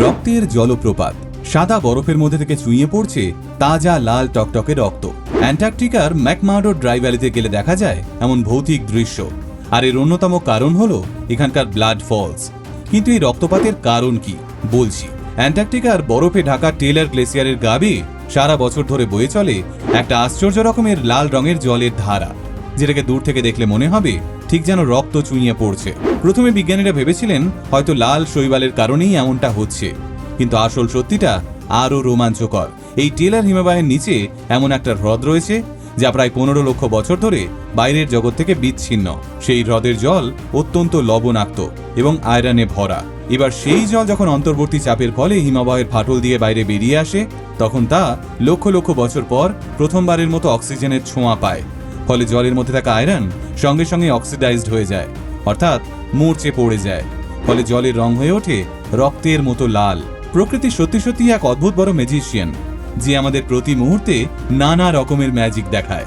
রক্তের জলপ্রপাত। সাদা বরফের মধ্যে থেকে চুইয়ে পড়ছে তাজা লাল টকটকে রক্ত। অ্যান্টার্কটিকার ম্যাকমার্ডো ড্রাই ভ্যালিতে গেলে দেখা যায় এমন ভৌতিক দৃশ্য। আর এর অন্যতম কারণ হলো এখানকার ব্লাড ফলস। কিন্তু এই রক্তপাতের কারণ কি? বলছি, অ্যান্টার্কটিকার বরফে ঢাকা টেলার গ্লেসিয়ারের গাবে সারা বছর ধরে বয়ে চলে একটা আশ্চর্য রকমের লাল রঙের জলের ধারা। যেটাকে দূর থেকে দেখলে মনে হবে ঠিক যেন রক্ত চুইয়ে পড়ছে। প্রথমে বিজ্ঞানীরা ভেবেছিলেন হয়তো লাল শৈবালের কারণেই এমনটা হচ্ছে। কিন্তু আসল সত্যিটা আরও রোমাঞ্চকর। এই টেলার হিমবাহের নিচে এমন একটা হ্রদ রয়েছে যা প্রায় পনেরো লক্ষ বছর ধরে বাইরের জগৎ থেকে বিচ্ছিন্ন। সেই হ্রদের জল অত্যন্ত লবণাক্ত এবং আয়রনে ভরা। এবার সেই জল যখন অন্তর্বর্তী চাপের ফলে হিমবাহের ফাটল দিয়ে বাইরে বেরিয়ে আসে, তখন তা লক্ষ লক্ষ বছর পর প্রথমবারের মতো অক্সিজেনের ছোঁয়া পায়। ফলে জলের মধ্যে থাকা আয়রন সঙ্গে সঙ্গে অক্সিডাইজড হয়ে যায়, অর্থাৎ মূর্চে পড়ে যায়। ফলে জলের রং হয়ে ওঠে রক্তের মতো লাল। প্রকৃতি সত্যি সত্যি এক অদ্ভুত বড় ম্যাজিশিয়ান যে আমাদের প্রতি মুহূর্তে নানা রকমের ম্যাজিক দেখায়।